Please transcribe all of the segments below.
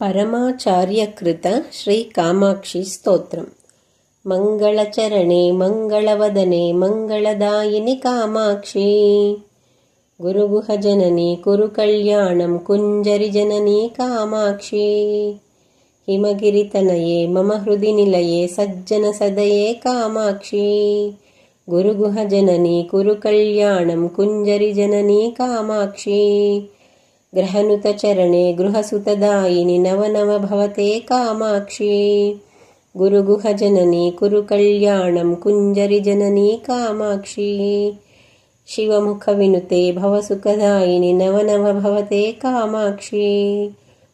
పరమాచార్యకృత శ్రీకామాక్షి స్తోత్రం. మంగళచరణే మంగళవదనే మంగళదాయిని కామాక్షి. గురుగుహ జనని కురు కళ్యాణం కుంజరి జననీ కామాక్షి. హిమగిరితనయే మమ హృది నిలయే సజ్జన సదయే కామాక్షి. గురుగుహ జనని కురు కళ్యాణం కుంజరి జననీ కామాక్షి గ్రహనుత చరణే గృహసుతదాయిని నవనవ భవతే కామాక్షి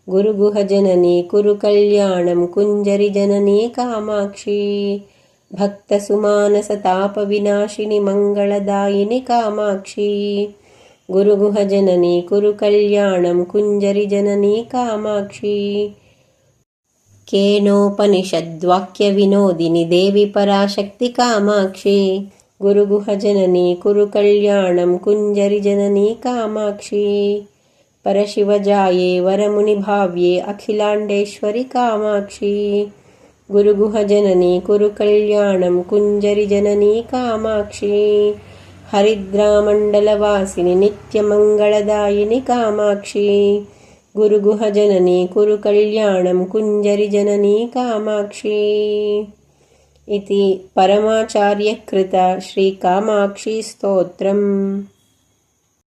గురుగుహ జనని కురు కళ్యాణం కుంజరి జననీ కామాక్షి శివముఖ వినుతే భవసుఖదాయిని నవనవ భవతే కామాక్షి గురుగుహ జనని కురు కళ్యాణం కుంజరి జననీ కామాక్షి. భక్త సుమానస తాప వినాశిని మంగళదాయిని కామాక్షి గురుగుహ జనని हरिद्रामण्डलवासिनि नित्यमङ्गलदायिनि कामाक्षी। गुरुगुहजननी कुरुकल्याणं कुञ्जरिजननी कामाक्षी। इति परमाचार्यकृता श्रीकामाक्षीस्तोत्रम्